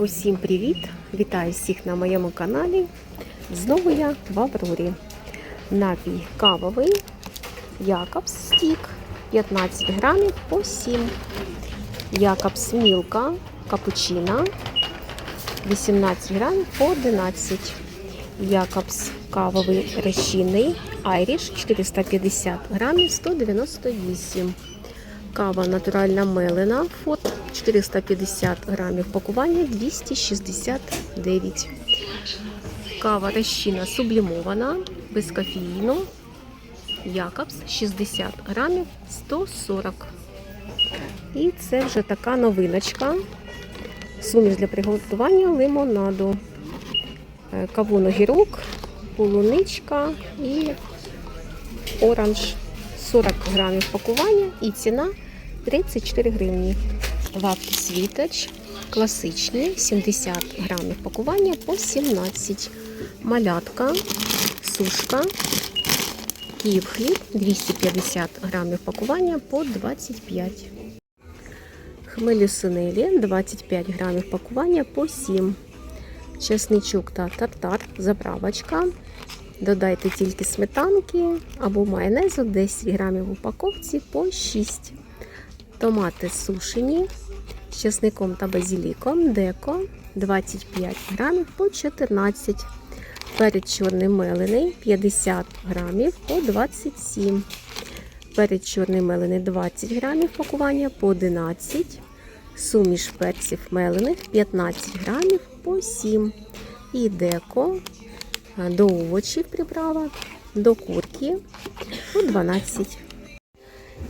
Усім привіт! Вітаю всіх на моєму каналі. Знову я в Аврорі. Напій кавовий Якобс стік 15 грамів по 7. Якобс мілка капучино 18 грамів по 11. Якобс кавовий розчинний Айріш 450 грамів 198. Кава натуральна мелена фот 450 грамів пакування 269. Кава розчина сублімована, без кофеїну. Якобс 60 грамів 140. І це вже така новиночка. Суміш для приготування лимонаду. Е, Кавун огірок, полуничка і оранж 40 грамів пакування і ціна 34 гривні. Вафлі світоч класичні 70 грамів пакування по 17. Малятка, сушка, Київ хліб 250 грамів пакування по 25. Хмелі сунелі 25 грамів пакування по 7. Чесничок та тартар, заправочка. Додайте тільки сметанки або майонезу 10 грамів в упаковці по 6. Томати сушені з чесником та базіліком деко 25 грамів по 14. Перець чорний мелений 50 грамів по 27. Перець чорний мелений 20 грамів пакування по 11. Суміш перців мелених 15 грамів по 7. І деко до овочів приправа, до курки по 12.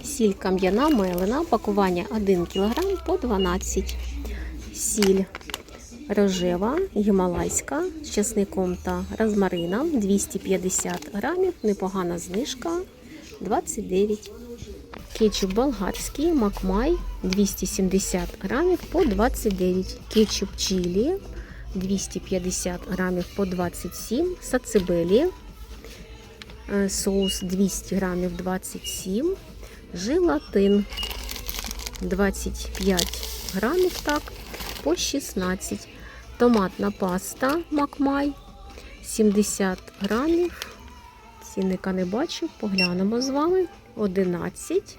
Сіль кам'яна мелена, пакування 1 кг по 12. Сіль рожева, гімалайська з часником та розмарином 250 грамів, непогана знижка 29. Кетчуп болгарський, макмай 270 грамів по 29. Кетчуп чилі 250 грамів по 27, сацибелі, е, соус 200 грамів 27, желатин 25 грамів так, по 16, томатна паста Макмай 70 грамів. Цінника не бачу, поглянемо з вами. 11,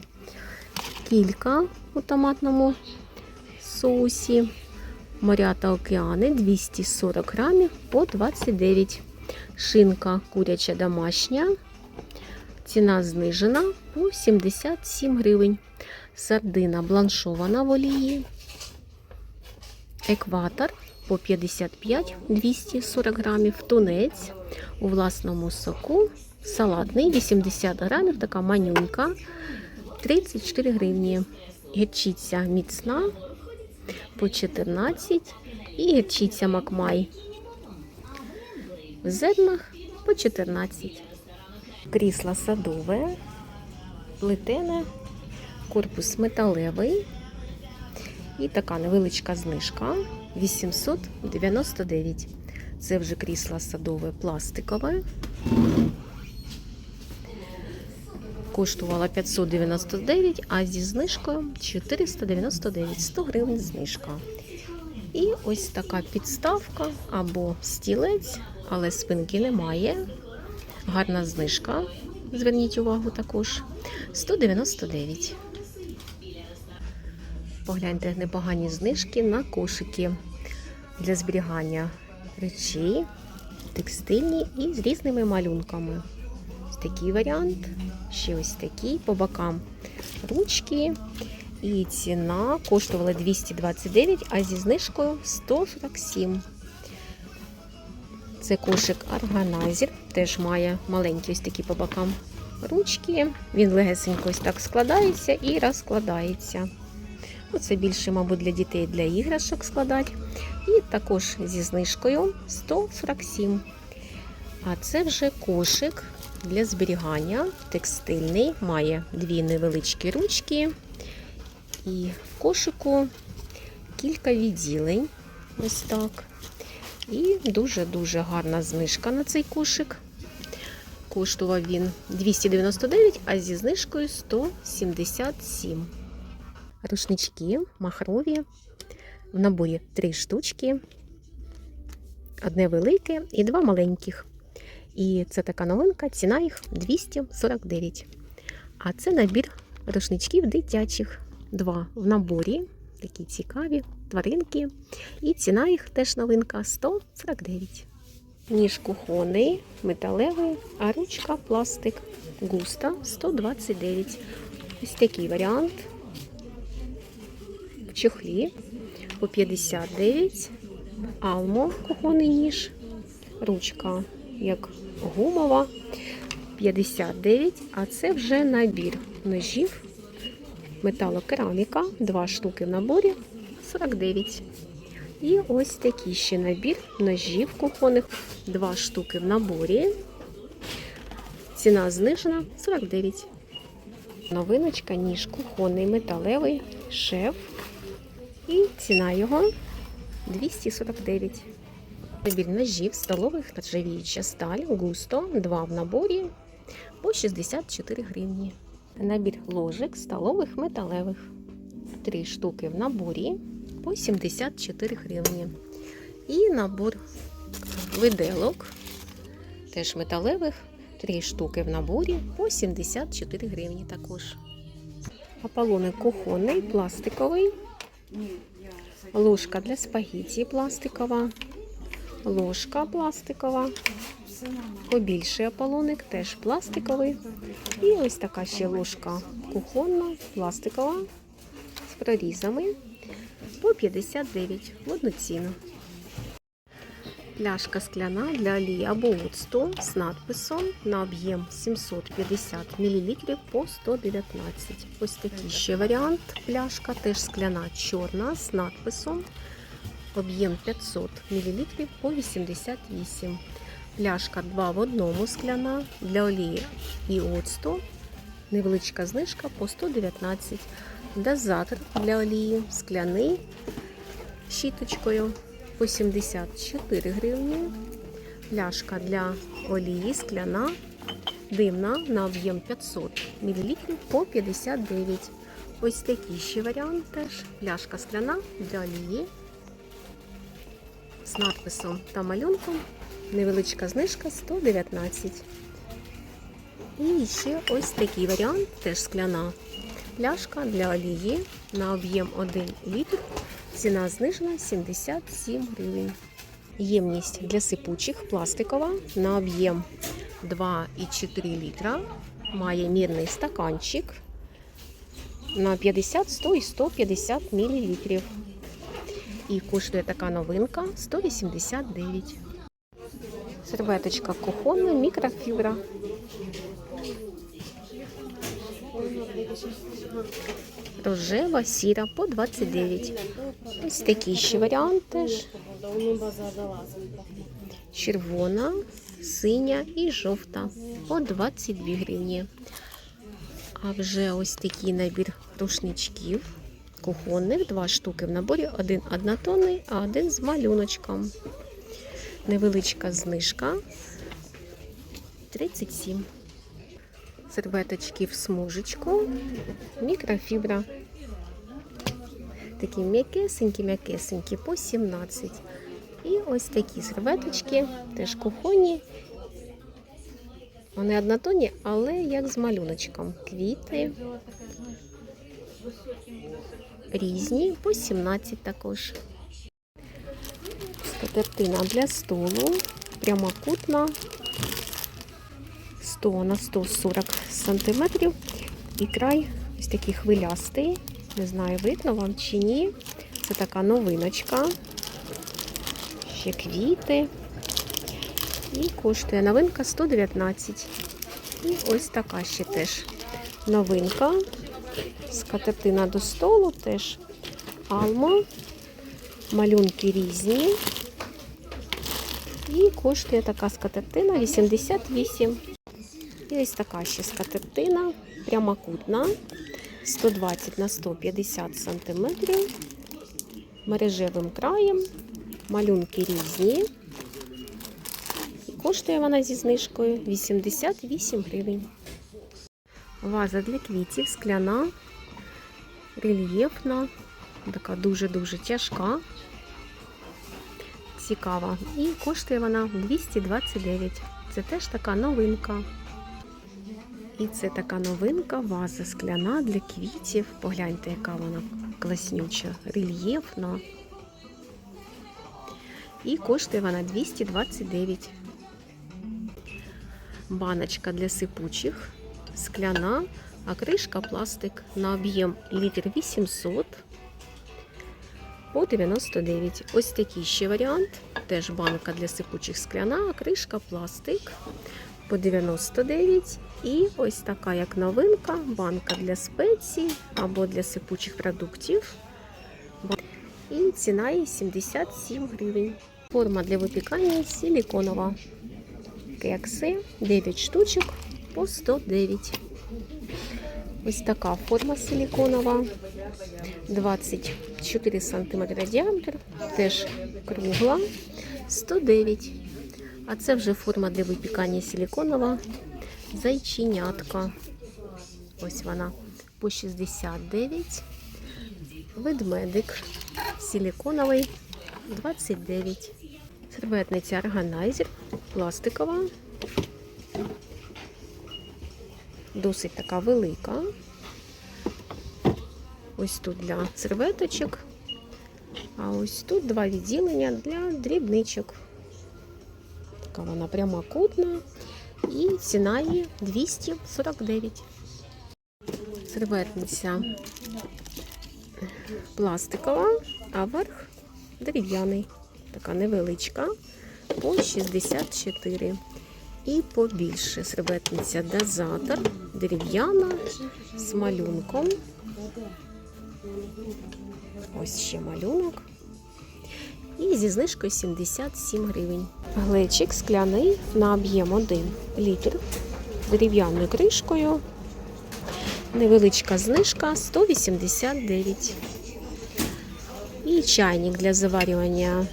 кілька у томатному соусі. Моря та океани 240 грамів по 29. Шинка куряча домашня. Ціна знижена по 77 гривень. Сардина бланшована в олії. Екватор по 55 240 грамів. Тунець у власному соку. Салатний 80 грамів, така манюнька 34 гривні. Гірчиця міцна по 14 і гірчиця Макмай. В зернах по 14. Крісло садове, плетене, корпус металевий. І така невеличка знижка 899. Це вже крісло садове пластикове. Коштувала 599, а зі знижкою 499, 100 гривень знижка. І ось така підставка або стілець, але спинки немає. Гарна знижка. Зверніть увагу також. 199. Погляньте непогані знижки на кошики для зберігання речей, текстильні і з різними малюнками. Ось такий варіант. Ще ось такий по бокам ручки. І ціна коштувала 229, а зі знижкою 147. Це кошик органайзер, теж має маленькі ось такі по бокам ручки. Він легесенько ось так складається і розкладається. Оце більше, мабуть, для дітей для іграшок складати. І також зі знижкою 147. А це вже кошик для зберігання текстильний, має дві невеличкі ручки. І в кошику кілька відділень. Ось так. І дуже-дуже гарна знижка на цей кошик. Коштував він 299, а зі знижкою 177. Рушнички махрові В наборі три штучки, одне велике і два маленьких. І це така новинка, ціна їх 249. А це набір рушничків дитячих. Два в наборі, такі цікаві тваринки. І ціна їх теж новинка 149. Ніж кухонний, металевий, а ручка пластик. Густа 129. Ось такий варіант. В чохлі по 59. Алмо кухонний ніж. Ручка як гумова 59. А це вже набір ножів. Металокераміка. Два штуки в наборі 49. І ось такий ще набір ножів кухонних. Два штуки в наборі. Ціна знижена 49. Новиночка, ніж кухонний металевий шеф. І ціна його 249. Набір ножів столових нержавіюча сталь густо, два в наборі по 64 гривні. Набір ложек столових металевих. Три штуки в наборі по 74 гривні. І набор виделок, теж металевих, три штуки в наборі по 74 гривні також. Аполони кухонний, пластиковий, ложка для спагетті пластикова, ложка пластикова, побільший аполоник, теж пластиковий. І ось така ще ложка кухонна, пластикова з прорізами по 59 в одну ціну. Пляшка скляна для олії або оцту з надписом на об'єм 750 мл по 119. Ось такий ще варіант. Пляшка теж скляна чорна з надписом. Об'єм 500 мл по 88. Пляшка 2 в одному скляна для олії і оцту. Невеличка знижка по 119. Дозатор для олії скляний щіточкою по 74 гривні. Пляшка для олії скляна, димна на об'єм 500 мл по 59. Ось такий ще варіант теж. Пляшка скляна для олії з надписом та малюнком. Невеличка знижка 119. І ще ось такий варіант, теж скляна пляшка для олії на об'єм 1 літр. Ціна знижена 77 гривень. Ємність для сипучих пластикова на об'єм 2,4 літра. Має мірний стаканчик на 50, 100 і 150 мл. І коштує така новинка 189. Серветочка кухонна, мікрофібра. Рожева, сіра по 29. Ось такий ще варіант теж. Червона, синя і жовта по 22 гривні. А вже ось такий набір рушничків кухонних. Два штуки в наборі. Один однотонний, а один з малюночком. Невеличка знижка 37. Серветочки в смужечку, мікрофібра. Такі м'якесенькі, м'якесенькі по 17. І ось такі серветочки, теж кухонні. Вони однотонні, але як з малюночком. Квіти різні, по 17 також. Скатертина для столу, прямокутна. 100 на 140 сантиметрів. І край ось такий хвилястий. Не знаю, видно вам чи ні. Це така новиночка. Ще квіти. І коштує новинка 119. І ось така ще теж новинка. Скатертина до столу теж алма. Малюнки різні. І коштує така скатертина 88. І ось така ще скатертина, прямокутна, 120 на 150 см, мережевим краєм, малюнки різні. І коштує вона зі знижкою 88 гривень. Ваза для квітів скляна, рельєфна, Така дуже-дуже тяжка. Цікава. І коштує вона 229. Це теж така новинка. І це така новинка, ваза скляна для квітів. Погляньте, яка вона класнюча, рельєфна. І коштує вона 229. Баночка для сипучих, скляна, а кришка пластик на об'єм літр 800 по 99. Ось такий ще варіант. Теж банка для сипучих скляна, а кришка пластик по 99. І ось така, як новинка, банка для спецій або для сипучих продуктів. І ціна її 77 гривень. Форма для випікання силіконова. Кекси 9 штучок по 109. Ось така форма силіконова. 24 см діаметр, теж кругла, 109. А це вже форма для випікання силіконова. Зайченятка. Ось вона по 69. Ведмедик силіконовий 29. Серветниця органайзер пластикова. Досить така велика. Ось тут для серветочок. А ось тут два відділення для дрібничок. Така вона прямокутна. І ціна її 249. Серветниця пластикова, а верх дерев'яний. Така невеличка по 64. І побільше серветниця дозатор, дерев'яна з малюнком. Ось ще малюнок. І зі знижкою 77 гривень. Глечик скляний на об'єм 1 літр дерев'яною кришкою. Невеличка знижка 189. І чайник для заварювання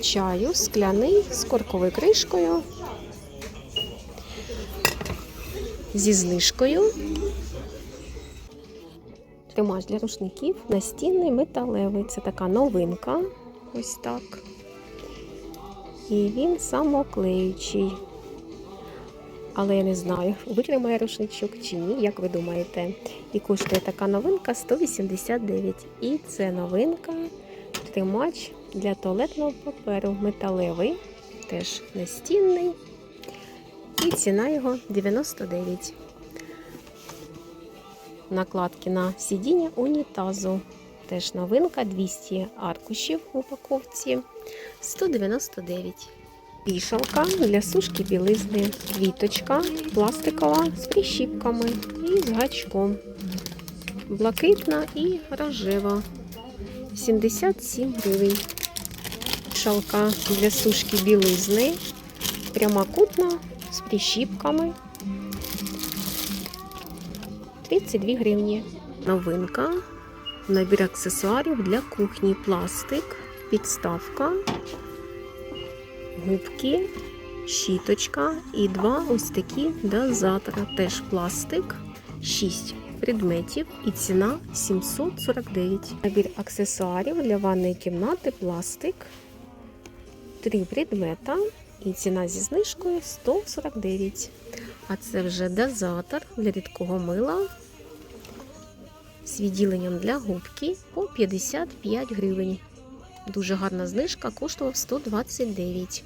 чаю скляний з корковою кришкою. Зі знижкою. Тримач для рушників настінний металевий. Це така новинка. Ось так. І він самоклеючий. Але я не знаю, витримає рушничок чи ні, як ви думаєте. І коштує така новинка 189. І це новинка, тримач для туалетного паперу металевий, теж настінний. І ціна його 99. Накладки на сидіння унітазу. Теж новинка 200 аркушів в упаковці 199. Вішалка для сушки білизни, квіточка, пластикова з прищіпками і з гачком. Блакитна і рожева. 77 гривень. Вішалка для сушки білизни. Прямокутна з прищіпками. 32 гривні. Новинка. Набір аксесуарів для кухні. Пластик, підставка, губки, щіточка і два ось такі дозатора. Теж пластик, 6 предметів і ціна 749. Набір аксесуарів для ванної кімнати, пластик, 3 предмета і ціна зі знижкою 149. А це вже дозатор для рідкого мила з відділенням для губки по 55 гривень. Дуже гарна знижка, коштував 129.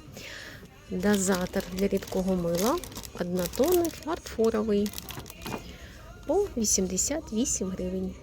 Дозатор для рідкого мила однотонний фарфоровий по 88 гривень.